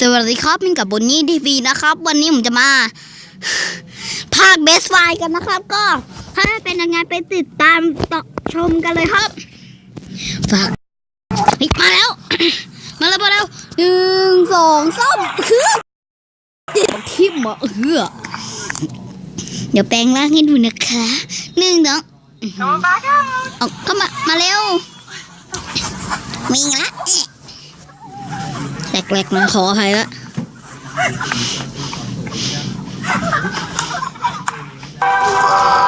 สวัสดีครับมินกับบนนี่ทีวีนะครับ วันนี้ผมจะมา ภาคเบสไฟกันนะครับ ก็ถ้าเป็นยังไงไปติดตามต่อชมกันเลยครับฝากเฮ้ยมาแล้ว มาแล้วมาแล้วหนึ่งสองสามคือเดี๋ยวทิมอะเฮือเดี๋ยวแปลงร่างให้ดูนะคะหนึ่งสองเอาเข้ามามาเร็ววิ่งละ แหลกๆนะขออภัยละ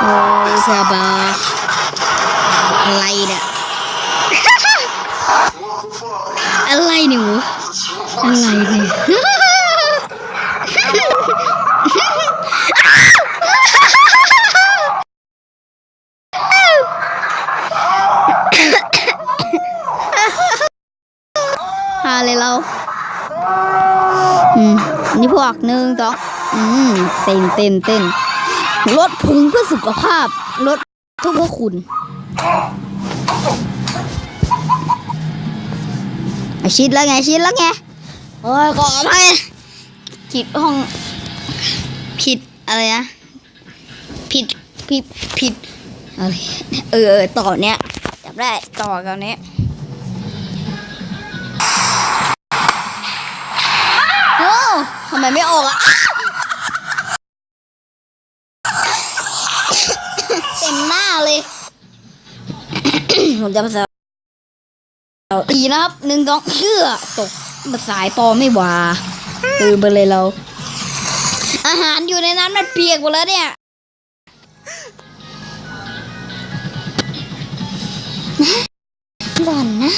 โอ้ยสบาอะไรเนี่ยอะไรเนี่ยหนูอะไรเนี่ย พาเลยเรา อืมนี่พวกหนึ่งสองอืมเต้นเต้นเต้นลดพุงเพื่อสุขภาพลดทุกพวกคุณชิดแล้วไงชิดแล้วไงโอ้ยขออภัยผิดห้อง ผิดอะไรนะผิดผิดผิดอะไรเออเออต่อเนี้ยจับได้ต่อกันเนี้ย ทำไมไม่ออกอะเต็มหน้าเลยผมจะภาษาอีนะครับหนึ่งสองเชื่อตกมาสายปอไม่ว่าลืมไปเลยเรา อาหารอยู่ในนั้นมันเปียกหมดแล้วเนี่ยหล่อนนะ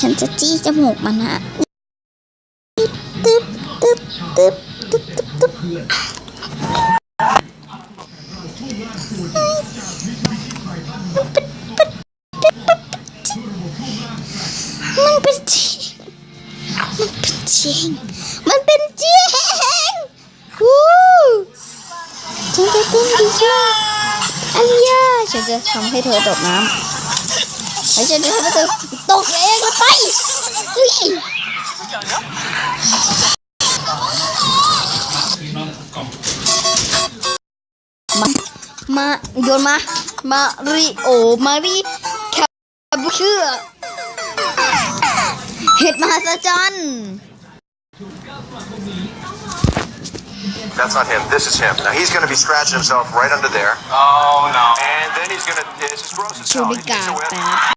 ฉันจะจี้จมูกมันนะ ตึ๊บตึ๊บตึ๊บตึ๊บตึ๊บตึ๊บมันเป็นจริงมันเป็นจริงมันเป็นจริงวู้ฉันจะเต้นดีมาอันยาฉันจะทำให้เธอตกน้ำแล้วฉันจะทำให้เธอตกเองก็ไปเฮ้ย โยนมา มาริโอ มาริแคบเชื่อเห็ดมหัศจรรย์ That's not him. This is him. Now he's going to be scratching himself right under there. Oh no. And then he's going to. It's just gross as ชู hell. นิ้ He วกลาง needs to win. แป๊บ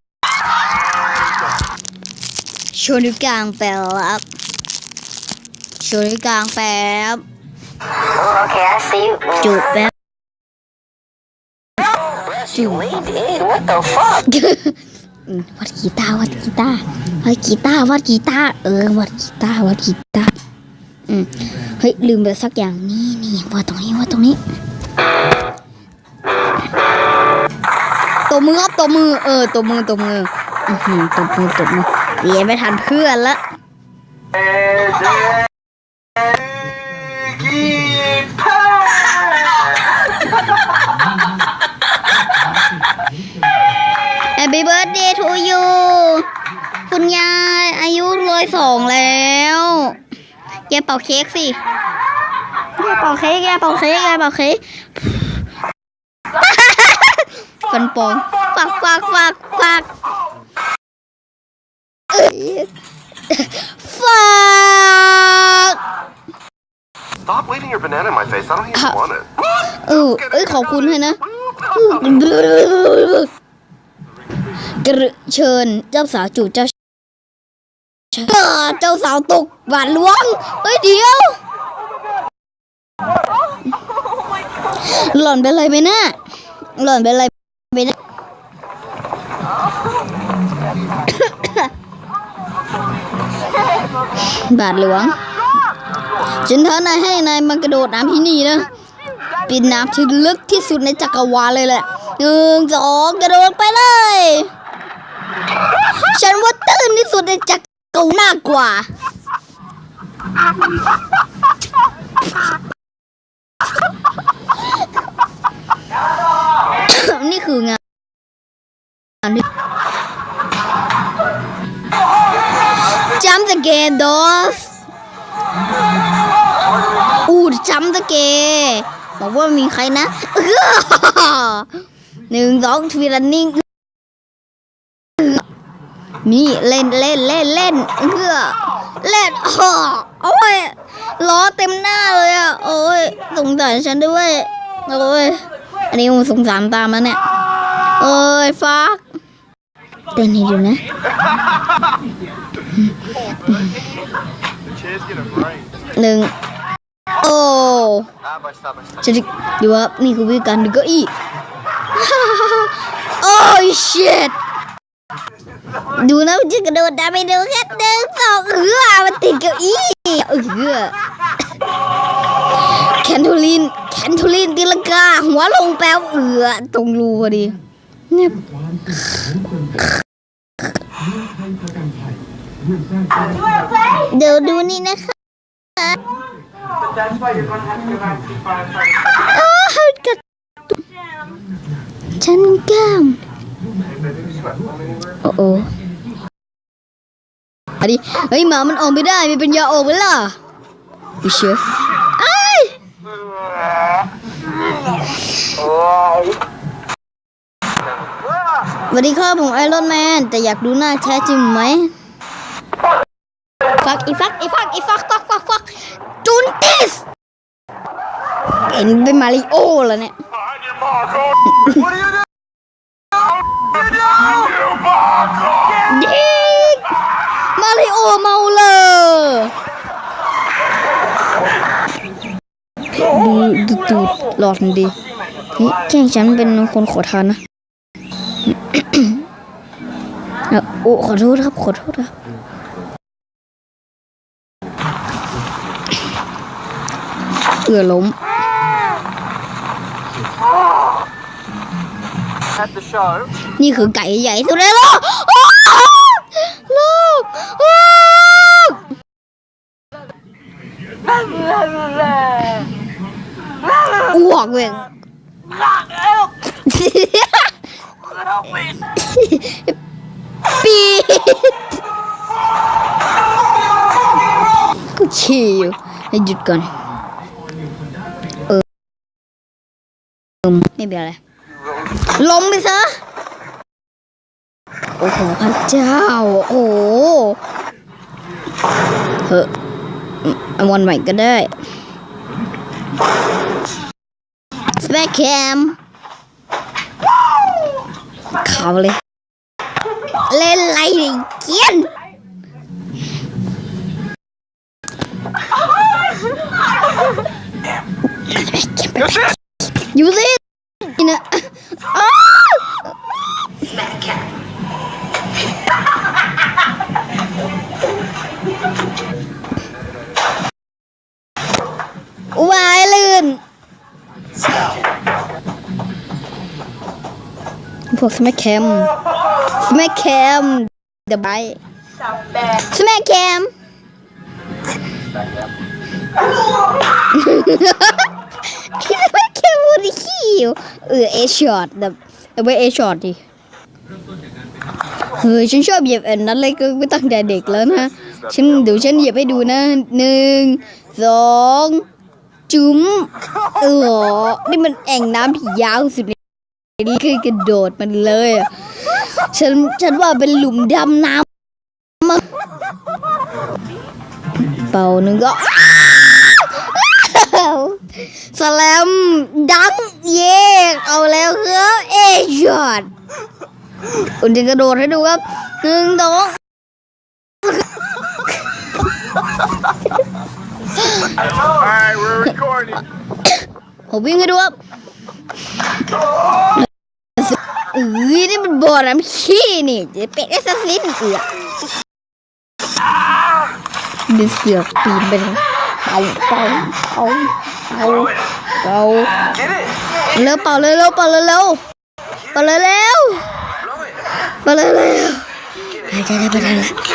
ชูนิ้วกลางแป๊บชูนิ้วกลางแป๊บ Okay, I see you. จูบแป๊บ Bless you, we did. What the fuck? วัดกีตาวัดกีตาวัดกีตาวัดกีตาเออวัดกีตาวัดกีตาอืมเฮ้ยลืมไปสักอย่างนี่นี่วัดตรงนี้วัดตรงนี้ตัวมือครับตัวมือ เออตัวมือตัวมืออือหือตัวมือตัวมือเรียนไม่ทันเพื่อนละ คุณยายอายุร้อยสองแล้วแกเป่าเค้กสิแกเป่าเค้กแกเป่าเค้กแกเป่าเค้กฟันปลอมฟักฟักฟักฟักเอ้ยฟัก Stop waving your banana in my face. I don't even Ha- want it. เออเอ้ยขอบคุณให้นะกระเชิญเจ้าสาวจูบเจ้า เออเจ้าสาวตกบาดหลวงเฮ้ยเดี๋ยว หล่อนเป็นไรไหมนะหล่อนเป็นไรไหมนะบาทหลวง ฉันท้านายให้นายมากระโดดน้ำที่นี่นะเป็นน้ำที่ลึกที่สุดในจักรวาลเลยแหละหนึ่งสองกระโดดไปเลย ฉันว่าตื้นที่สุดในจักรวาลมา กว่า นี่คืองานที่จำเสสเกร์ดอสอูดจัมสเกร์บอกว่ามีใครนะหนึ่งสองทวีรันนิ่ง นี่เล่นเล่นเล่นเล่นเอื้อเล่นอ้อโอ้ยล้อเต็มหน้าเลยอะโอ้ยสงสารฉันด้วยโอ้ยอันนี้ผมสงสารตามแล้วเนี่ยโอ้ยฟักเต้นให้ดูนะหนึ่งโอ้ Stop by, stop by, stop. จะดูว่านี่คือวิธีการดึงเก้าอี้โอ้ย shit ดูนะมันจะกระโดดได้ไม่ดูแค่หนึ่งสองเออมันติดเก้าอี้เออแคนโทลินแคนโทลินตีลังกาหัวลงแป๊วเออตรงรูพอดีเนี่ยเดี๋ยวดูนี่นะคะอ้าวกัดฉันแก้ม โอ้โอ้อันนี้เฮ้ยหมามันออกไม่ได้มีปัญญาออกไหมล่ะอีเชื่อไอ้สวัสดีครับผมไอรอนแมน แต่อยากดูหน้าแท้จริงไหมฟักอีฟักอีฟักอีฟักฟักฟักฟักจุนติสเห็นเป็นมาริโอแล้วเนี่ย What are you doing? You do! You Marco! ยิงมาริโอเมาเลยดูดูตูหลอดมันดีเฮ้ยแกล้งฉันเป็นคนขอทานนะอะโอ้ขอโทษครับขอโทษครับเอือล้ม นี่คือไก่ใหญ่สุดในโลกอ้วลกอ้วอ้วกเว้ยปีดกูฉี่อยู่ให้หยุดก่อนออเออ ไม่เป็นไร ล้มไปซะ โอ้โหพระเจ้า โอ้โหเฮ้ยเอาวันใหม่ก็ได้สเปคแคมเขาเลย เล่นไรดิเกียนอยู่สินี่นะอ้า วายลื่น พวกสมัคแคมสมัคแคมเดบายสมัคแคมพี่สมัคแคม ดขี้เออเอช็อตแบบเอาไว้เอช็อตดิเฮ้ยฉันชอบเหยียบอันนั้นเลยก็ไม่ตั้งแต่เด็กแล้วนะฉันเดี๋ยวฉันเหยียบให้ดูนะหนึ่งสองจุ๋มเออนี่มันแอ่งน้ำที่ยาวสุดนนี่คือกระโดดมันเลยฉันฉันว่าเป็นหลุมดำน้ำเป่าหนึ่งก็อ้าว สแลมดังเย่เอาแล้วครับเอชอตคุณจะกระโดดให้ดูครับหนึ่งสอง Alright, we're recording. ผมวิ่งให้ดูครับเอ้ยนี่มันบ่อน้ำขี้นี่จะเป็นแอสซัสซินเอือกดิเสือกปีนไปเลยเอาเอาเอา เอาเอา Get it! เร็วเป่าเลยเร็วเป่าเลยเร็วเป่าเลยเร็ว Blow it! เป่าเลยเร็วหายใจได้ปะทันละ